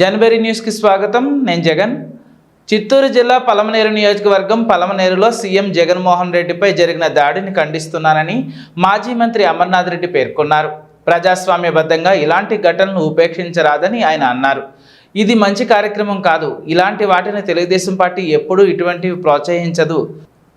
జనవరి న్యూస్కి స్వాగతం. నేను జగన్. చిత్తూరు జిల్లా పలమనేరు నియోజకవర్గం పలమనేరులో సీఎం జగన్మోహన్ రెడ్డిపై జరిగిన దాడిని ఖండిస్తున్నానని మాజీ మంత్రి అమర్నాథ్ రెడ్డి పేర్కొన్నారు. ప్రజాస్వామ్యబద్ధంగా ఇలాంటి ఘటనలు ఉపేక్షించరాదని ఆయన అన్నారు. ఇది మంచి కార్యక్రమం కాదు. ఇలాంటి వాటిని తెలుగుదేశం పార్టీ ఎప్పుడూ ఇటువంటివి ప్రోత్సహించదు.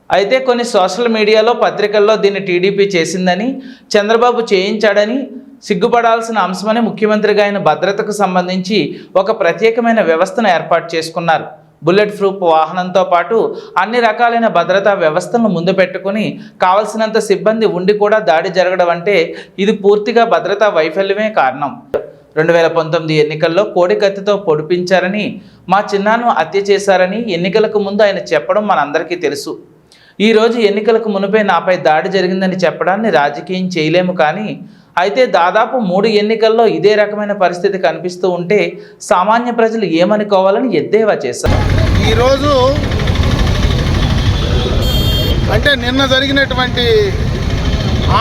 అయితే కొన్ని సోషల్ మీడియాలో పత్రికల్లో దీన్ని టీడీపీ చేసిందని చంద్రబాబు చేయించాడని సిగ్గుపడాల్సిన అంశమని ముఖ్యమంత్రిగా ఆయన భద్రతకు సంబంధించి ఒక ప్రత్యేకమైన వ్యవస్థను ఏర్పాటు చేసుకున్నారు. బుల్లెట్ ప్రూఫ్ వాహనంతో పాటు అన్ని రకాలైన భద్రతా వ్యవస్థలను ముందు పెట్టుకుని కావలసినంత సిబ్బంది ఉండి కూడా దాడి జరగడం అంటే ఇది పూర్తిగా భద్రతా వైఫల్యమే కారణం. రెండు వేల పంతొమ్మిది ఎన్నికల్లో కోడికత్తితో పొడిపించారని మా చిన్నాను హత్య చేశారని ఎన్నికలకు ముందు ఆయన చెప్పడం మనందరికీ తెలుసు. ఈరోజు ఎన్నికలకు మునిపే నాపై దాడి జరిగిందని చెప్పడాన్ని రాజకీయం చేయలేము కానీ అయితే దాదాపు మూడు ఎన్నికల్లో ఇదే రకమైన పరిస్థితి కనిపిస్తూ ఉంటే సామాన్య ప్రజలు ఏమనుకోవాలని ఎద్దేవా చేశారు? ఈరోజు అంటే నిన్న జరిగినటువంటి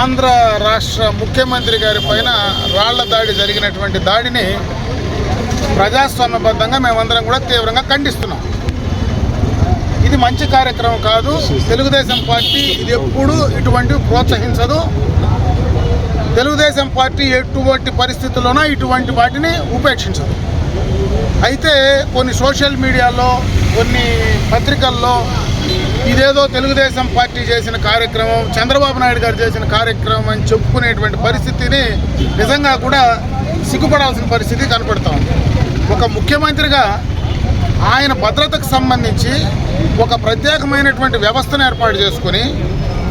ఆంధ్ర రాష్ట్ర ముఖ్యమంత్రి గారి పైన రాళ్ళ దాడి జరిగినటువంటి దాడిని ప్రజాస్వామ్యబద్ధంగా మేమందరం కూడా తీవ్రంగా ఖండిస్తున్నాం. ఇది మంచి కార్యక్రమం కాదు. తెలుగుదేశం పార్టీ ఇది ఎప్పుడూ ఇటువంటివి ప్రోత్సహించదు. తెలుగుదేశం పార్టీ ఎటువంటి పరిస్థితుల్లోనూ ఇటువంటి వాటిని ఉపేక్షించదు. అయితే కొన్ని సోషల్ మీడియాలో కొన్ని పత్రికల్లో ఇదేదో తెలుగుదేశం పార్టీ చేసిన కార్యక్రమం చంద్రబాబు నాయుడు గారు చేసిన కార్యక్రమం అని చెప్పుకునేటువంటి పరిస్థితిని నిజంగా కూడా సిగ్గుపడాల్సిన పరిస్థితి కనపడతా ఉంది. ఒక ముఖ్యమంత్రిగా ఆయన భద్రతకు సంబంధించి ఒక ప్రత్యేకమైనటువంటి వ్యవస్థను ఏర్పాటు చేసుకొని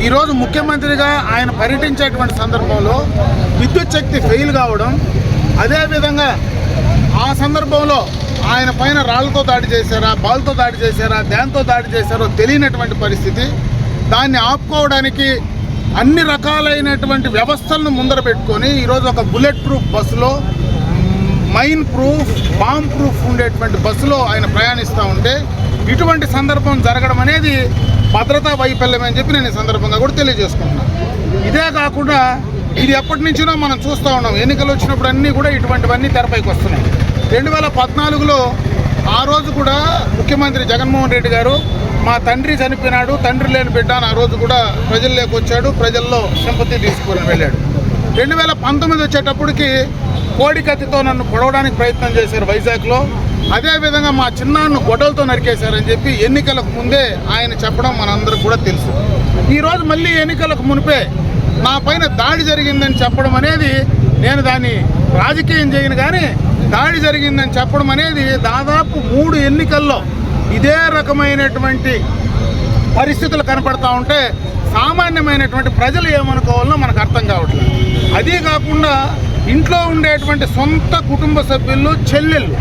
ఈరోజు ముఖ్యమంత్రిగా ఆయన పర్యటించేటువంటి సందర్భంలో విద్యుత్ శక్తి ఫెయిల్ కావడం అదేవిధంగా ఆ సందర్భంలో ఆయన పైన రాళ్ళతో దాడి చేశారా బాల్తో దాడి చేశారా దాంతో దాడి చేశారో తెలియనటువంటి పరిస్థితి. దాన్ని ఆపుకోవడానికి అన్ని రకాలైనటువంటి వ్యవస్థలను ముందర పెట్టుకొని ఈరోజు ఒక బుల్లెట్ ప్రూఫ్ బస్సులో మైన్ ప్రూఫ్ బాంబ్ ప్రూఫ్ ఉండేటువంటి బస్సులో ఆయన ప్రయాణిస్తూ ఉంటే ఇటువంటి సందర్భం జరగడం అనేది భద్రతా వైఫల్యం అని చెప్పి నేను ఈ సందర్భంగా కూడా తెలియజేసుకుంటున్నాను ఇదే కాకుండా ఇది ఎప్పటి నుంచినో మనం చూస్తూ ఉన్నాం. ఎన్నికలు వచ్చినప్పుడు అన్నీ కూడా ఇటువంటివన్నీ తెరపైకి వస్తున్నాయి. రెండు వేల పద్నాలుగులో ఆ రోజు కూడా ముఖ్యమంత్రి జగన్మోహన్ రెడ్డి గారు మా తండ్రి చనిపోయినాడు తండ్రి లేని బిడ్డ ఆ రోజు కూడా ప్రజల్లోకి వచ్చాడు ప్రజల్లో సింపతి తీసుకొని వెళ్ళాడు. రెండు వేల పంతొమ్మిది వచ్చేటప్పటికి కోడి కత్తితో నన్ను పొడవడానికి ప్రయత్నం చేశారు వైజాగ్లో. అదేవిధంగా మా చిన్నాన్ను గొడవలతో నరికేశారని చెప్పి ఎన్నికలకు ముందే ఆయన చెప్పడం మనందరికి కూడా తెలుసు. ఈరోజు మళ్ళీ ఎన్నికలకు మునిపే నా పైన దాడి జరిగిందని చెప్పడం అనేది నేను దాన్ని రాజకీయం చేయను కానీ దాడి జరిగిందని చెప్పడం అనేది దాదాపు మూడు ఎన్నికల్లో ఇదే రకమైనటువంటి పరిస్థితులు కనపడతా ఉంటే సామాన్యమైనటువంటి ప్రజలు ఏమనుకోవాలో మనకు అర్థం కావట్లేదు. అదీ కాకుండా ఇంట్లో ఉండేటువంటి సొంత కుటుంబ సభ్యులు చెల్లెళ్ళు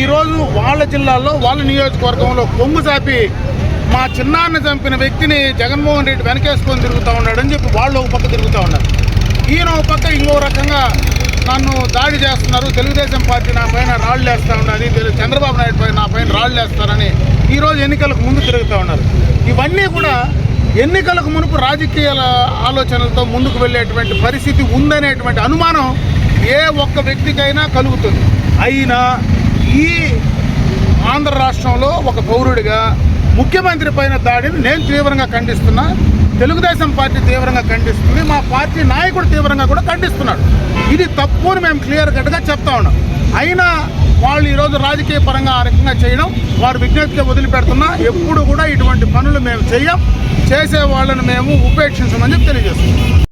ఈరోజు వాళ్ళ జిల్లాలో వాళ్ళ నియోజకవర్గంలో కొమ్ము చాపి మా చిన్నాన్న చంపిన వ్యక్తిని జగన్మోహన్ రెడ్డి వెనకేసుకొని తిరుగుతూ ఉన్నాడని చెప్పి వాళ్ళు ఒక పక్క తిరుగుతూ ఉన్నారు. ఈయన ఒక పక్క ఇంకో రకంగా నన్ను దాడి చేస్తున్నారు తెలుగుదేశం పార్టీ నా పైన రాళ్ళు వేస్తూ ఉన్నది చంద్రబాబు నాయుడు పైన నా పైన రాళ్ళు వేస్తారని ఈరోజు ఎన్నికలకు ముందు తిరుగుతూ ఉన్నారు. ఇవన్నీ కూడా ఎన్నికలకు మునుపు రాజకీయ ఆలోచనలతో ముందుకు వెళ్ళేటువంటి పరిస్థితి ఉందనేటువంటి అనుమానం ఏ ఒక్క వ్యక్తికైనా కలుగుతుంది. అయినా ఈ ఆంధ్ర రాష్ట్రంలో ఒక పౌరుడిగా ముఖ్యమంత్రి పైన దాడిని నేను తీవ్రంగా ఖండిస్తున్నా తెలుగుదేశం పార్టీ తీవ్రంగా ఖండిస్తుంది మా పార్టీ నాయకుడు తీవ్రంగా కూడా ఖండిస్తున్నాడు. ఇది తప్పు అని మేము క్లియర్ కట్గా చెప్తా ఉన్నాం. అయినా వాళ్ళు ఈరోజు రాజకీయ పరంగా ఆ రకంగా చేయడం వారు విజ్ఞప్తిగా వదిలిపెడుతున్నా ఎప్పుడు కూడా ఇటువంటి పనులు మేము చేయం చేసే వాళ్ళని మేము ఉపేక్షించమని చెప్పి తెలియజేస్తున్నాం.